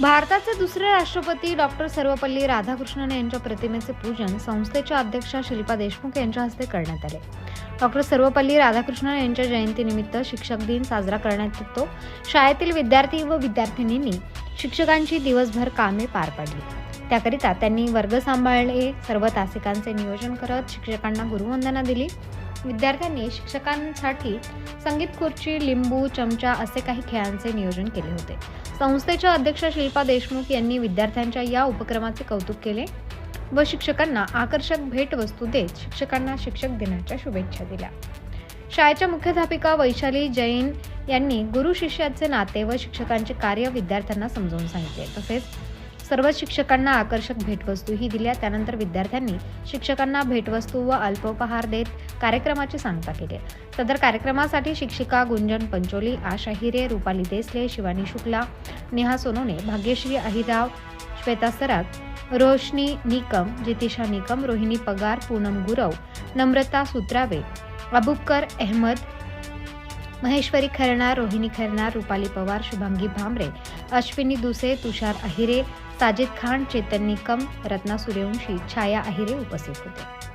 भारताचे दुसरे राष्ट्रपती डॉक्टर सर्वपल्ली राधाकृष्णन यांच्या प्रतिमेचे पूजन संस्थेच्या अध्यक्षा शिल्पा देशमुख यांच्या हस्ते करण्यात आले. डॉक्टर सर्वपल्ली राधाकृष्णन यांच्या जयंतीनिमित्त शिक्षक दिन साजरा करण्यात येतो. शाळेतील विद्यार्थी व विद्यार्थिनींनी शिक्षकांची दिवसभर कामे पार पाडली. त्याकरिता त्यांनी वर्ग सांभाळले सर्व तासिकांचे नियोजन करत शिक्षकांना गुरुवंदना दिली. विद्यार्थ्यांनी शिक्षकांसाठी संगीत खुर्ची लिंबू चमचा असे काही खेळांचे नियोजन केले होते. संस्थेच्या अध्यक्ष शिल्पा देशमुख यांनी विद्यार्थ्यांच्या या उपक्रमाचे कौतुक केले व शिक्षकांना आकर्षक भेटवस्तू देत शिक्षकांना शिक्षक दिनाच्या शुभेच्छा दिल्या. शाळेच्या मुख्याध्यापिका वैशाली जैन यांनी गुरु शिष्याचे नाते व शिक्षकांचे कार्य विद्यार्थ्यांना समजावून सांगितले. तसेच सर्व शिक्षकांना आकर्षक भेटवस्तूही दिल्या. त्यानंतर विद्यार्थ्यांनी शिक्षकांना भेटवस्तू व अल्पोपहार देत कार्यक्रमाची सांगता केली. सदर कार्यक्रमासाठी शिक्षिका गुंजन पंचोली आशा हिरे रुपाली देसले शिवानी शुक्ला नेहा सोनोने भाग्यश्री अहिराव श्वेता सराग रोशनी निकम जितिशा निकम रोहिणी पगार पूनम गुरव नम्रता सुत्रावे अबुबकर अहमद महेश्वरी खरणार रोहिणी खरणार रुपाली पवार शुभांगी भांबरे अश्विनी दुसे तुषार अहिरे साजिद खान चेतन निकम रत्ना सूर्यवंशी छाया अहिरे उपस्थित होते.